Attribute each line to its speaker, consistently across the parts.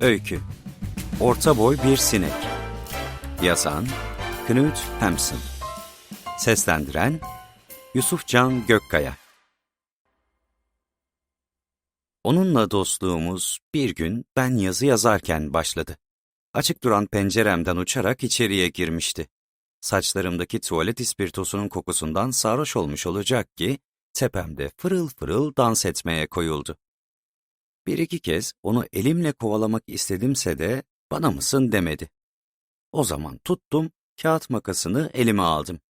Speaker 1: Öykü Orta boy bir sinek Yazan Knut Hamsun Seslendiren Yusuf Can Gökkaya Onunla dostluğumuz bir gün ben yazı yazarken başladı. Açık duran penceremden uçarak içeriye girmişti. Saçlarımdaki tuvalet ispirtosunun kokusundan sarhoş olmuş olacak ki tepemde fırıl fırıl dans etmeye koyuldu. Bir iki kez onu elimle kovalamak istedimse de bana mısın demedi. O zaman tuttum, kağıt makasını elime aldım.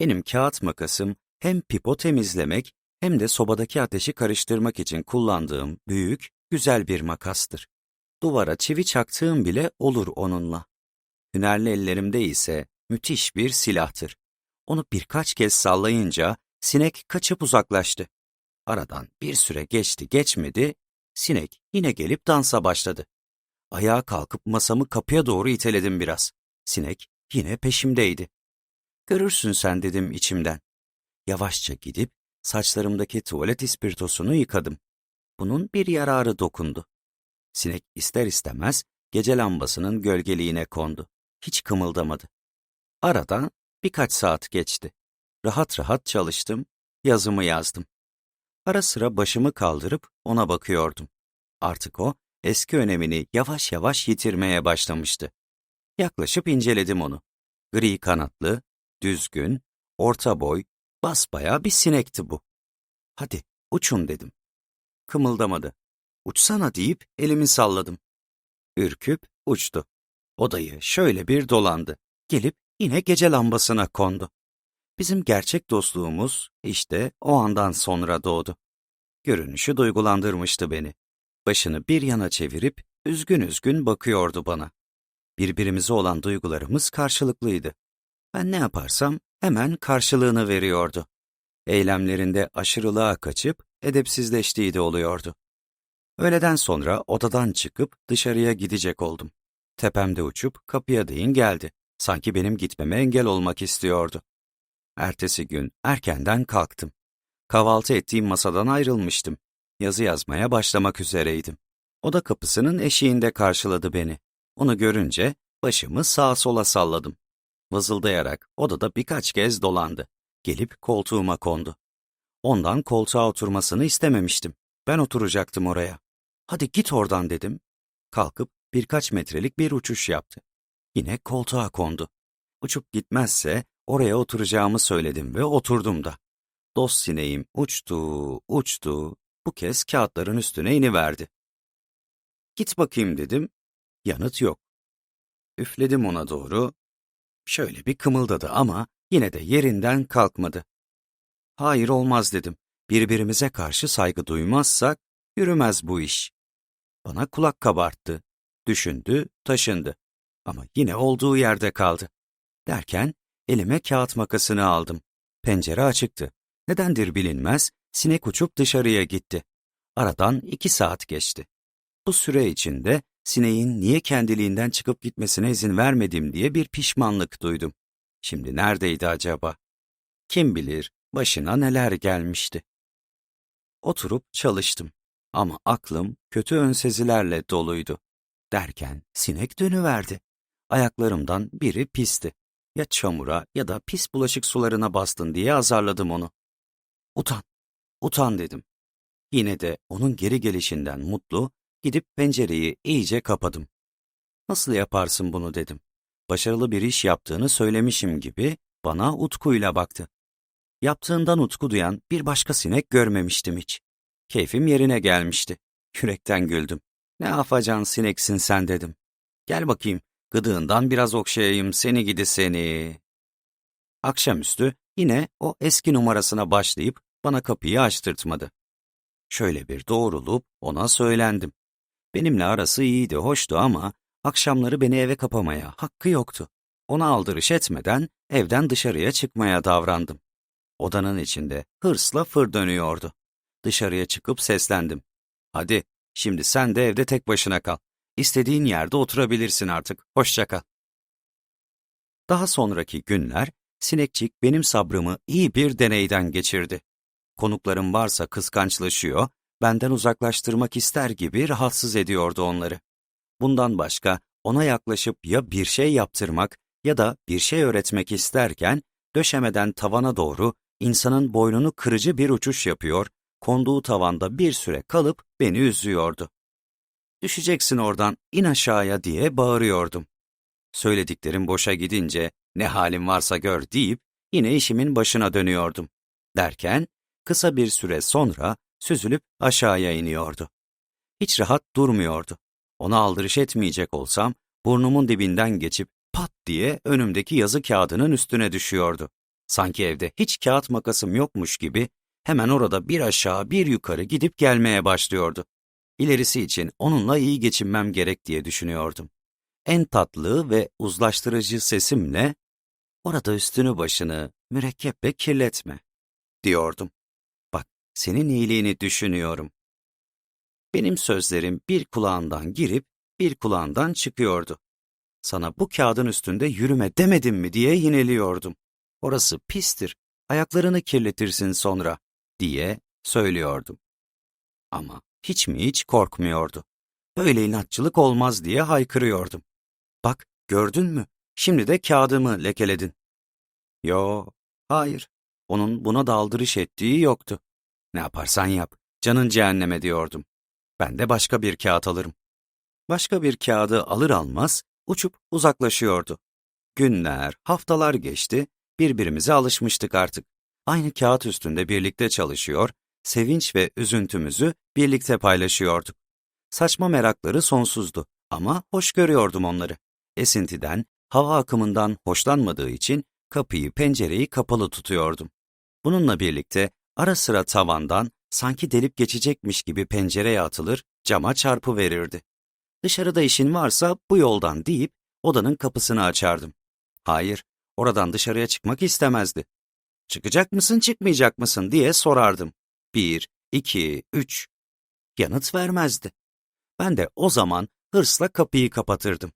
Speaker 1: Benim kağıt makasım hem pipo temizlemek hem de sobadaki ateşi karıştırmak için kullandığım büyük, güzel bir makastır. Duvara çivi çaktığım bile olur onunla. Hünerli ellerimde ise müthiş bir silahtır. Onu birkaç kez sallayınca sinek kaçıp uzaklaştı. Aradan bir süre geçti geçmedi, sinek yine gelip dansa başladı. Ayağa kalkıp masamı kapıya doğru iteledim biraz. Sinek yine peşimdeydi. Görürsün sen dedim içimden. Yavaşça gidip saçlarımdaki tuvalet ispirtosunu yıkadım. Bunun bir yararı dokundu. Sinek ister istemez gece lambasının gölgeliğine kondu. Hiç kımıldamadı. Aradan birkaç saat geçti. Rahat rahat çalıştım, yazımı yazdım. Ara sıra başımı kaldırıp ona bakıyordum. Artık o eski önemini yavaş yavaş yitirmeye başlamıştı. Yaklaşıp inceledim onu. Gri kanatlı, düzgün, orta boy, basbaya bir sinekti bu. Hadi uçun dedim. Kımıldamadı. Uçsana deyip elimi salladım. Ürküp uçtu. Odayı şöyle bir dolandı. Gelip yine gece lambasına kondu. Bizim gerçek dostluğumuz işte o andan sonra doğdu. Görünüşü duygulandırmıştı beni. Başını bir yana çevirip üzgün üzgün bakıyordu bana. Birbirimize olan duygularımız karşılıklıydı. Ben ne yaparsam hemen karşılığını veriyordu. Eylemlerinde aşırılığa kaçıp edepsizleştiği de oluyordu. Öğleden sonra odadan çıkıp dışarıya gidecek oldum. Tepemde uçup kapıya değin geldi. Sanki benim gitmeme engel olmak istiyordu. Ertesi gün erkenden kalktım. Kahvaltı ettiğim masadan ayrılmıştım. Yazı yazmaya başlamak üzereydim. Oda kapısının eşiğinde karşıladı beni. Onu görünce başımı sağa sola salladım. Vızıldayarak odada birkaç kez dolandı. Gelip koltuğuma kondu. Ondan koltuğa oturmasını istememiştim. Ben oturacaktım oraya. Hadi git oradan dedim. Kalkıp birkaç metrelik bir uçuş yaptı. Yine koltuğa kondu. Uçup gitmezse oraya oturacağımı söyledim ve oturdum da. Dost sineğim uçtu, uçtu, bu kez kağıtların üstüne iniverdi. Git bakayım dedim, yanıt yok. Üfledim ona doğru, şöyle bir kımıldadı ama yine de yerinden kalkmadı. Hayır olmaz dedim, birbirimize karşı saygı duymazsak yürümez bu iş. Bana kulak kabarttı, düşündü, taşındı ama yine olduğu yerde kaldı. Derken elime kağıt makasını aldım. Pencere açıktı. Nedendir bilinmez, sinek uçup dışarıya gitti. Aradan iki saat geçti. Bu süre içinde sineğin niye kendiliğinden çıkıp gitmesine izin vermedim diye bir pişmanlık duydum. Şimdi neredeydi acaba? Kim bilir başına neler gelmişti. Oturup çalıştım ama aklım kötü önsezilerle doluydu. Derken sinek dönüverdi. Ayaklarımdan biri pisti. Ya çamura ya da pis bulaşık sularına bastın diye azarladım onu. Utan, utan dedim. Yine de onun geri gelişinden mutlu, gidip pencereyi iyice kapadım. Nasıl yaparsın bunu dedim. Başarılı bir iş yaptığını söylemişim gibi bana utkuyla baktı. Yaptığından utku duyan bir başka sinek görmemiştim hiç. Keyfim yerine gelmişti. Yürekten güldüm. Ne afacan sineksin sen dedim. Gel bakayım, gıdığından biraz okşayayım seni gidi seni. Akşamüstü yine o eski numarasına başlayıp bana kapıyı açtırtmadı. Şöyle bir doğrulup ona söylendim. Benimle arası iyiydi, hoştu ama akşamları beni eve kapamaya hakkı yoktu. Ona aldırış etmeden evden dışarıya çıkmaya davrandım. Odanın içinde hırsla fır dönüyordu. Dışarıya çıkıp seslendim. Hadi, şimdi sen de evde tek başına kal. İstediğin yerde oturabilirsin artık. Hoşça kal. Daha sonraki günler Sinekçik benim sabrımı iyi bir deneyden geçirdi. Konuklarım varsa kıskançlaşıyor, benden uzaklaştırmak ister gibi rahatsız ediyordu onları. Bundan başka ona yaklaşıp ya bir şey yaptırmak ya da bir şey öğretmek isterken döşemeden tavana doğru insanın boynunu kırıcı bir uçuş yapıyor, konduğu tavanda bir süre kalıp beni üzüyordu. Düşeceksin oradan, in aşağıya diye bağırıyordum. Söylediklerim boşa gidince ne halim varsa gör deyip yine işimin başına dönüyordum. Derken kısa bir süre sonra süzülüp aşağıya iniyordu. Hiç rahat durmuyordu. Ona aldırış etmeyecek olsam burnumun dibinden geçip pat diye önümdeki yazı kağıdının üstüne düşüyordu. Sanki evde hiç kağıt makasım yokmuş gibi hemen orada bir aşağı bir yukarı gidip gelmeye başlıyordu. İlerisi için onunla iyi geçinmem gerek diye düşünüyordum. En tatlı ve uzlaştırıcı sesimle orada üstünü başını mürekkeple kirletme diyordum. Bak senin iyiliğini düşünüyorum. Benim sözlerim bir kulağından girip bir kulağından çıkıyordu. Sana bu kağıdın üstünde yürüme demedim mi diye yineliyordum. Orası pistir, ayaklarını kirletirsin sonra diye söylüyordum. Ama hiç mi hiç korkmuyordu. Böyle inatçılık olmaz diye haykırıyordum. Bak gördün mü? Şimdi de kağıdımı lekeledin. Yo, hayır. Onun buna daldırış ettiği yoktu. Ne yaparsan yap, canın cehenneme diyordum. Ben de başka bir kağıt alırım. Başka bir kağıdı alır almaz uçup uzaklaşıyordu. Günler, haftalar geçti, birbirimize alışmıştık artık. Aynı kağıt üstünde birlikte çalışıyor, sevinç ve üzüntümüzü birlikte paylaşıyorduk. Saçma merakları sonsuzdu ama hoş görüyordum onları. Esintiden, hava akımından hoşlanmadığı için kapıyı, pencereyi kapalı tutuyordum. Bununla birlikte ara sıra tavandan sanki delip geçecekmiş gibi pencereye atılır, cama çarpı verirdi. Dışarıda işin varsa bu yoldan deyip odanın kapısını açardım. Hayır, oradan dışarıya çıkmak istemezdi. Çıkacak mısın, çıkmayacak mısın diye sorardım. Bir, iki, üç. Yanıt vermezdi. Ben de o zaman hırsla kapıyı kapatırdım.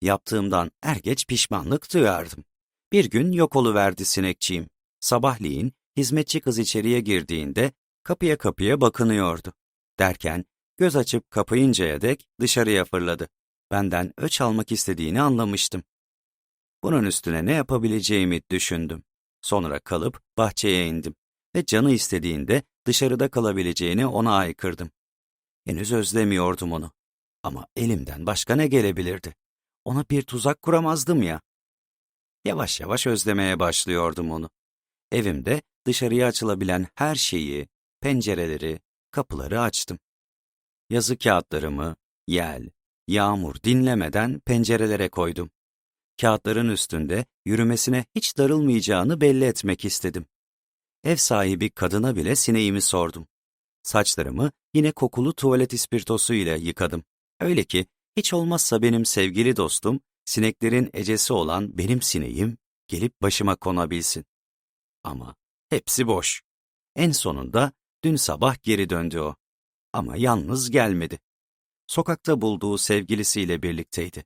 Speaker 1: Yaptığımdan er geç pişmanlık duyardım. Bir gün yok oluverdi sinekçiğim. Sabahleyin hizmetçi kız içeriye girdiğinde kapıya kapıya bakınıyordu. Derken göz açıp kapayıncaya dek dışarıya fırladı. Benden öç almak istediğini anlamıştım. Bunun üstüne ne yapabileceğimi düşündüm. Sonra kalıp bahçeye indim ve canı istediğinde dışarıda kalabileceğini ona aykırdım. Henüz özlemiyordum onu. Ama elimden başka ne gelebilirdi? Ona bir tuzak kuramazdım ya. Yavaş yavaş özlemeye başlıyordum onu. Evimde dışarıya açılabilen her şeyi, pencereleri, kapıları açtım. Yazı kağıtlarımı, yel, yağmur dinlemeden pencerelere koydum. Kağıtların üstünde yürümesine hiç darılmayacağını belli etmek istedim. Ev sahibi kadına bile sineğimi sordum. Saçlarımı yine kokulu tuvalet ispirtosu ile yıkadım. Öyle ki hiç olmazsa benim sevgili dostum, sineklerin ecesi olan benim sineğim gelip başıma konabilsin. Ama hepsi boş. En sonunda dün sabah geri döndü o. Ama yalnız gelmedi. Sokakta bulduğu sevgilisiyle birlikteydi.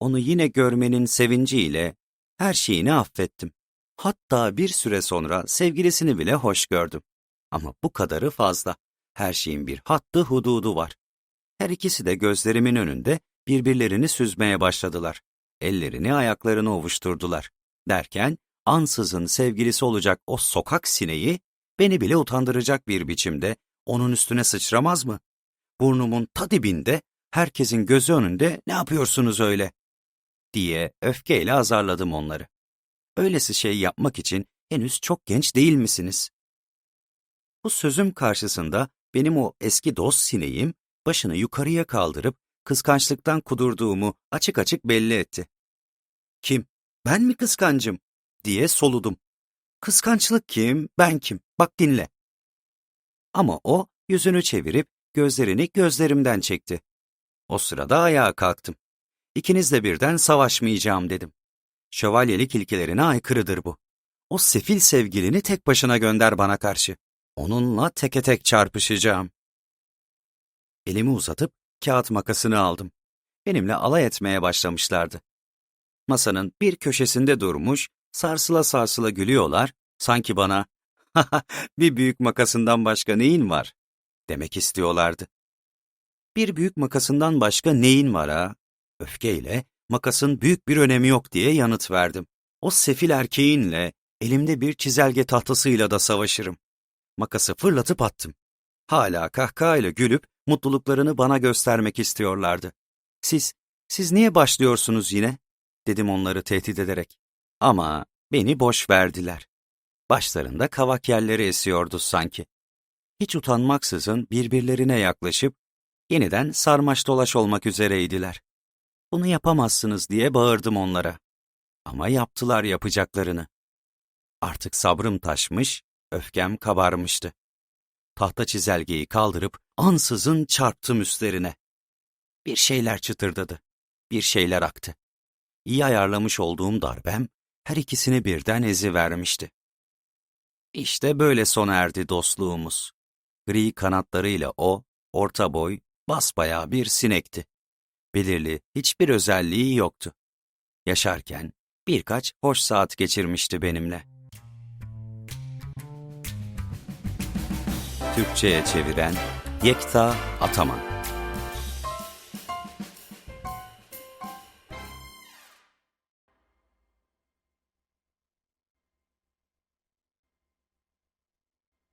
Speaker 1: Onu yine görmenin sevinciyle her şeyini affettim. Hatta bir süre sonra sevgilisini bile hoş gördüm. Ama bu kadarı fazla. Her şeyin bir hattı hududu var. Her ikisi de gözlerimin önünde birbirlerini süzmeye başladılar. Ellerini ayaklarını ovuşturdular. Derken ansızın sevgilisi olacak o sokak sineği beni bile utandıracak bir biçimde onun üstüne sıçramaz mı? Burnumun ta dibinde, herkesin gözü önünde ne yapıyorsunuz öyle? diye öfkeyle azarladım onları. Öylesi şey yapmak için henüz çok genç değil misiniz? Bu sözüm karşısında benim o eski dost sineğim başını yukarıya kaldırıp kıskançlıktan kudurduğumu açık açık belli etti. Kim? Ben mi kıskancım? diye soludum. Kıskançlık kim, ben kim? Bak dinle. Ama o yüzünü çevirip gözlerini gözlerimden çekti. O sırada ayağa kalktım. İkinizle birden savaşmayacağım dedim. Şövalyelik ilkelerine aykırıdır bu. O sefil sevgilini tek başına gönder bana karşı. Onunla teke tek çarpışacağım. Elimi uzatıp kağıt makasını aldım. Benimle alay etmeye başlamışlardı. Masanın bir köşesinde durmuş, sarsıla sarsıla gülüyorlar, sanki bana bir büyük makasından başka neyin var demek istiyorlardı. Bir büyük makasından başka neyin var ha? Öfkeyle, makasın büyük bir önemi yok diye yanıt verdim. O sefil erkeğinle, elimde bir çizelge tahtasıyla da savaşırım. Makası fırlatıp attım. Hala kahkahayla gülüp mutluluklarını bana göstermek istiyorlardı. Siz, siz niye başlıyorsunuz yine? Dedim onları tehdit ederek. Ama beni boş verdiler. Başlarında kavak yerleri esiyordu sanki. Hiç utanmaksızın birbirlerine yaklaşıp yeniden sarmaş dolaş olmak üzereydiler. Bunu yapamazsınız diye bağırdım onlara. Ama yaptılar yapacaklarını. Artık sabrım taşmış, öfkem kabarmıştı. Tahta çizelgeyi kaldırıp ansızın çarptım üstlerine. Bir şeyler çıtırdadı, bir şeyler aktı. İyi ayarlamış olduğum darbem her ikisini birden ezivermişti. İşte böyle sona erdi dostluğumuz. Gri kanatlarıyla o, orta boy, basbayağı bir sinekti. Belirli hiçbir özelliği yoktu. Yaşarken birkaç hoş saat geçirmişti benimle. Türkçe'ye çeviren Yekta Ataman